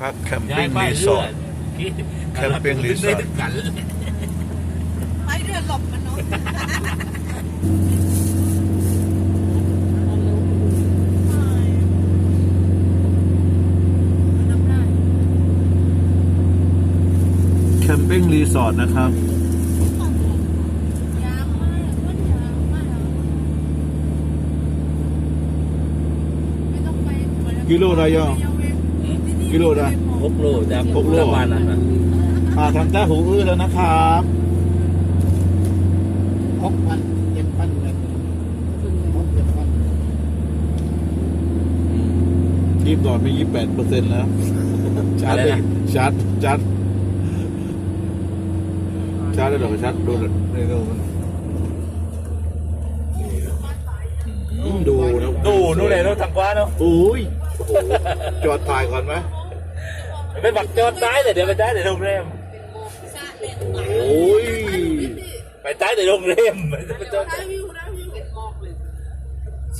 พักแคมย้าปิ้ยงบ้านรีสเรื่ออร์ทที่แคมปิ้งรีสอร์ทได้กันไม่เรือหลบมนุษย์แคมปิ้งรีสอร์ทนะครับยางมากมันยางมากไม่ต้องไปกิโลระยอง กิโลละหกโลจากหกโลประมาณนั้นนะอ่าทำแต้หูอื้อแล้วนะครับหกพันเจ็ดพันเลยหกเจ็ดพันรีบหลอดมียี่แปดเปอร์เซ็นต์แล้วชาร์จได้ชาร์จชาร์จชาร์จได้หรอชาร์จดูหน่อยในดูมันอืมดูนะดูนู่นเลยรถทางขวาเนาะ อุ้ยโอ้โหจอดถ่ายก่อนไหม ไปบักจอดซ้ายเลยเดี๋ยวไปซ้ายในโรงแรมโอ้ยไปซ้ายในโรงแรมไปจอดวิวนะวิวเห็นหมอกเลย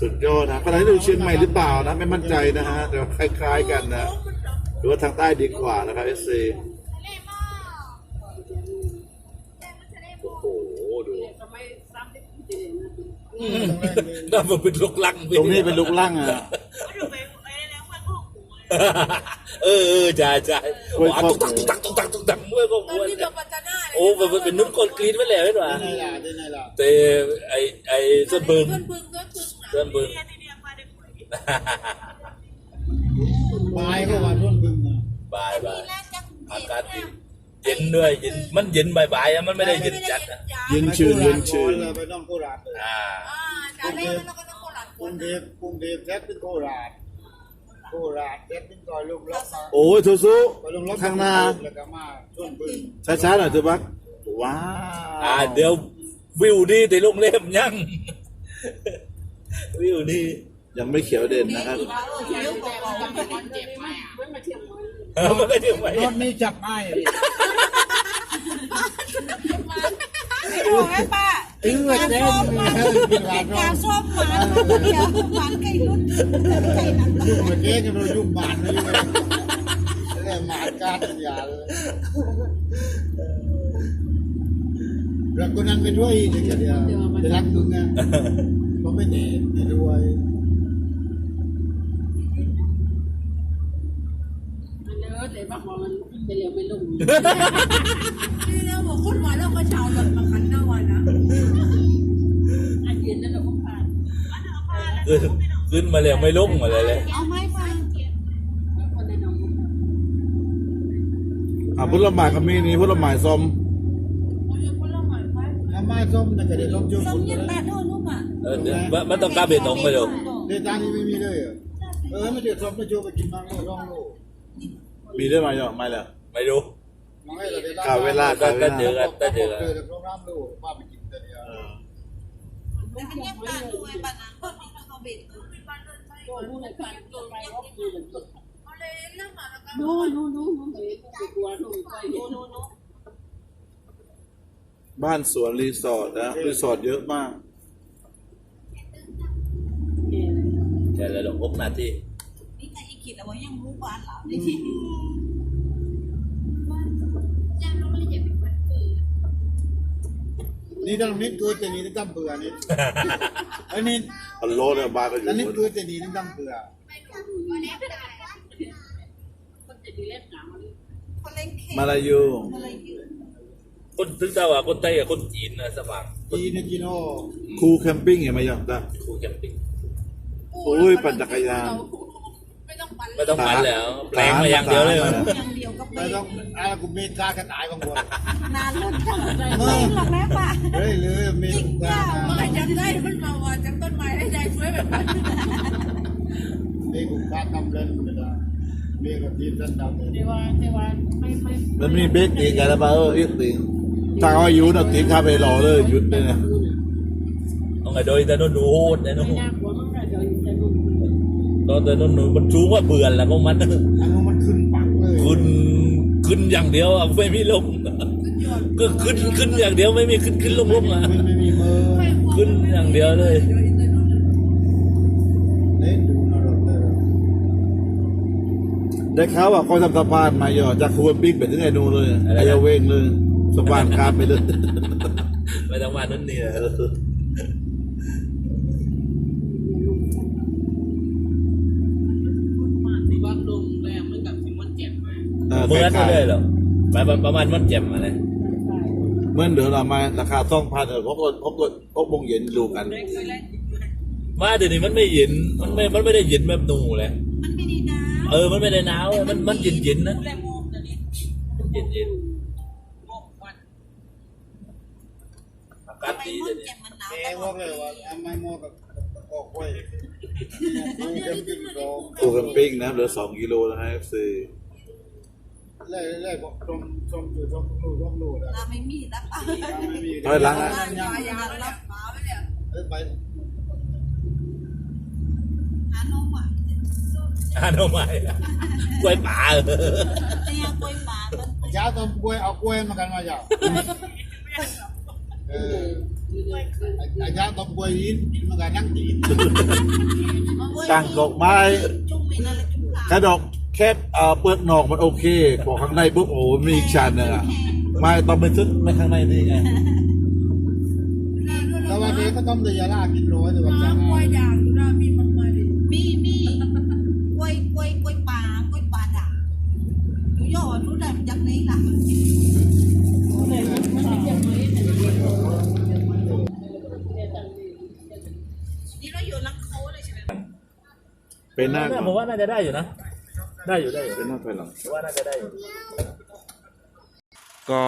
สุดยอดนะขณะที่ดูเชียงใหม่หรือเปล่านะไม่มั่นใจนะฮะแต่คล้าย ๆ กันนะหรือว่าทางใต้ดีกว่านะครับเอสซีโอ้โหดูน่ามันเป็นลูกลังตรงนี้เป็นลูกล่างอะ เออเออใช่ใช่โอ้ยอ๋อตุ๊กตักตุ๊กตักตุ๊กตักตุ๊กตักมวยก็มอนวยนี้เราปัตตานาโอ้มันเป็นนุ่มคนกรีดไว้แล้วเห็นป่ะได้ล่ะได้ไงล่ะแต่ไอไอเส้นเบิร์นเพื่อนพึ่งเพื่อนพึ่งเส้นเบิร์ บายก็ว่าร่นบึงนะบายบายอากาศดีเย็นด้วยเย็นมันเย็นบายบายอะมันไม่ได้เย็นจัดอะเย็นชื่นเย็นชื่นเลยไปต้องโคราชเลยอ่าอ่าจากนี้เราก็ต้องโคราชกรุงเทพกรุงเทพแท็กถึงโคราช คราชแท็กถึงซอยลุงล็อกมาโอ้ยทูซุซอยลุงล็อกข้างหน้า แล้วก็มาร่นบึงช้าๆหน่อยเถอะบักว้าอ่าวเดี๋ยววิวดีแต่โรงแรมยัง วิวดียังไม่เขียวเด่นนะครับวิวบอกว่ามันเจ็บมากเออมันก็เที่ยวไปรถนี้จับง่ายเลยโอ้ยป้า เออเจ๊กินหลานร้กาองส้มหวานหวานไก่นุ่นไก่น้ำยุ่งกับเจ๊กันเลยยุ่งบานเลยเลยหมาการยาเลยรักคนนั้นไปด้วยเลยกันเดียวไปรักมึงอะก็ไม่หนีไม่ด้วยแต่บางวันมันไปเร็วไม่ลงนี่เราบอกคนหวานเราก็ชาวแบบมาคัน ขึ้นขึ้นมาแล้วไม่ลงมาเลยเลยเอาไม้มาแล้วคนในน้องอะพุทธไม้ก็มีนี่พุทธไม้ส้มทำไมส้มนั่นก็ได้ส้มจุ่มส้มยันแปดโทษลูกอะเออเดี๋ยวมันมันต้องกล้าเบียดตรงไปเดี๋ยวเดี๋ยวจานนี้ไม่มีเลยเหรอเออไม่เดี๋ยวส้มไม่จุ่มไปกินมังโลร่องโลมีได้ไหมเนาะไม่แล้วไม่รู้มังให้เราได้กาเวลาก็กาเวก็ลาเจอกันก็เจอกันเจอแต่โรงแรมโลป้าไปกินแต่เดียวเออแล้วอันนี้บ้านด้วยบ้านนั้นก็มีเขาเบ็ดเป็นบ้าน เดินใช่ตัวนู้นในการตัวไปก็คือเหมือนตัวเขาเลยเริ่มมาแล้วก็นู้นนู้นนู้นนู้นเลยตัวนู้นไปโนโนโนบ้านสวนรีสอร์ทนะรีสอร์ทเยอะมากใช่เลยหรอกหกนาทีนี่ไงอี กิดเอาไว้ยังรู้บ้านเราในที่นี้นี่ต้องนิดตัวจะนี้ต้องจำเบื่อนี่อันนี้ฮัลโหลเนี่ยบ้านก็อยู่อันนี้บนตัวจะนี้ต้องจำเบื่อคนจะดีเล่นหนังมันคนเล่นเค้กมาลายูอะไรอยู่คนถึงแต่ว่าคนไทยกับคนจีนนะสว่างจีนกินโอคูแคมปิ้งเห็นไหมยังจ้ะครูแคมปิ้งโอ้ยปั่นจักรยาน ไม่ต้องปั่นไม่ต้องปั่นแล้ว แปลงมาอย่างเดียวเลยตามอย่างเดียวก็ไม่ไม่ต้องอะไรกูเมกากระต่ายบางคนนานรุ่นจังไม่หรอกแม่ป่ะเฮ้ยเลยเมจริงกาเจ้าเมื่อจำได้มันมาว่าจากต้นไม้ให้ใจสวยแบบนั้นเมกุกาทำเล่นไม่ได้เมกับทีมท่านดำเลยแต่ว่าแต่ว่าไม่ไม่มันมีเบรกอีกกันแล้วป่ะเอออีกติงถ้าเอาอายุน่ะติงข้าไปรอเลยหยุดเลยนะต้องไอ้โดยแต่โนนหนูโหดแต่โนนไม่น่ากลัวมากเลยเดี๋ยวจะนุ่ม ตอนแต่โนนหนูมันสูงว่าเบื่อแล้วของมันอันนู้นมันขึ้นปักเลยขึ้นขึ้นอย่างเดียวอะไม่มีลงก็ขึ้นขึ้นอย่างเดียวไม่มีขึ้นขึ้นลงลงอะมันไม่มีมือขึ้นอย่างเดียวเลยเล่นดูนรกเลยได้ข่าวว่าเขาทำสะพานมาหยอดจากคูนบิ๊กไปถึงไอ้นูนเลยไอ้ยาเวงเลยสะพานข้ามไปเลย ไม่ต้องมานั่นนี่นะ เหมือนกันเลยเหรอประมาณประมาณมันแจ่มอะไรเหมื่อนเดี๋ยวเรามาราคาสองพันเออพบกันพบกันพบวงเย็นดูกันมาเดี๋ยวนี้มันไม่เย็นมันไม่มันไม่ได้เย็นแบบหนูเลยมันไม่ดีนะเออมันไม่ได้หนาวมันมันเย็นเย็นๆนะแรงโมกเดี๋ยวนี้เย็นเย็นโมกวันๆอากาศทำไมดีมัเลนยเจ็บมันหนาวแกบอกเลยว่าทำไมโมกับออกไว้ดูเต็มกินรองคูแคมปิ้งนะเหลือสองกิโลแล้วนะเอฟซี เล่เล่บอกตรงตรงอยู่ตรงรูตรงรูนะเราไม่มีรับปากไม่มีถอยหลังนะยายารับปากไปเนี่ยไปหานมอะอ่านเอาใหม่กล้วยป่าเออแต่ยากล้วยป่ามันเช้าต้องกล้วยเอากล้วยมากันมาจ้ะเออไอ้เช้าต้องกล้วยยินมากันนั่งตีนตั้งดอกไม้จุ่มมีอะไรจุ่มหลากระดอก แค่เอ่อเปลือกนอกมันโอเคพอข้างในปุ๊บโอ้มีอีกชั้นหนึงอะไม่ต้องไปซึ้งไม่ข้างในนี่ไง แต่วันนี้ก็ต้องเลยาลากินร้อยแต่วันจันทร์กล้วยด่างอยู่นะมีมันมาดิมีมีกล้วยกล้วยกล้วยป่ากล้วยป่าด่างอยู่ยอดรู้ได้มันจากไหนล่ะเลยมันมันเจ็บไหมแต่เด็กเราเจ็บไหมเด็กตันดีนี่เราอยู่ลังโคเลยใช่ไหมเป็นหน้าก่อน ผมว่าน่าจะได้อยู่นะ ได้อยู่ได้อยู่เป็นหน้าไปหลังผมว่าน่าจะได้อยู่ก็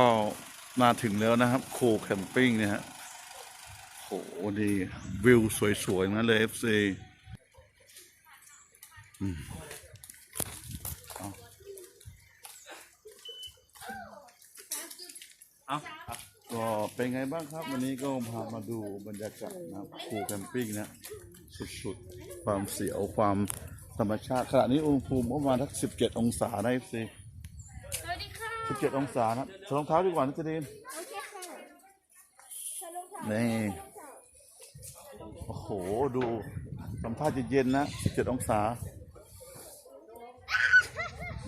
มาถึงแล้วนะครับ โคแคมปิ้งเนี่ยฮะโหดีวิวสวยๆนะเลย FC อืมเอาเอาก็เป็นไงบ้างครับ วันนี้ก็พามาดูบรรยากาศนะครับโคแคมปิ้งนะ สุดๆ ความเสียวความ ธรรมชาติขณะนี้อุณหภูมิประมาณทัก17องศานะ FC สวัสดีค่ะสิบเจ็ดองศานะถอดรองเท้าดีกว่านะเจดีนโอเคค่ะสวัสดีค่ะนี่โอ้โหดูสัมภาษณ์เย็นๆนะสิบเจ็ดองศา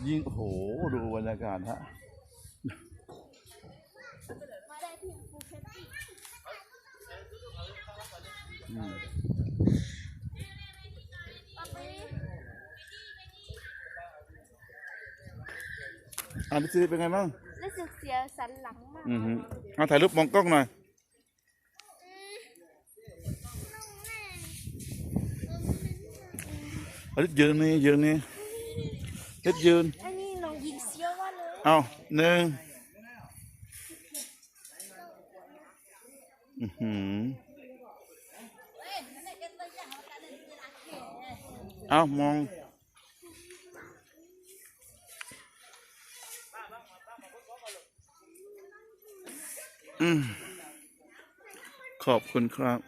ยิ่งโอ้โหดูบรรยากาศฮะมาได้ที่ภูเก็ตอีกอืม ป๊าปี้ อ่านดิซีเป็นไงบ้างรู้สึกเสียสันหลังมากอือฮึเอาถ่ายรูปมองกล้องหน่อยเอาลิยืนนี่ยืนนี่เล็ดยืน อันนี้น้องยิงเสียวว่าเลยเอาหนึ่งอือหือเอามอง ขอบคุณครับ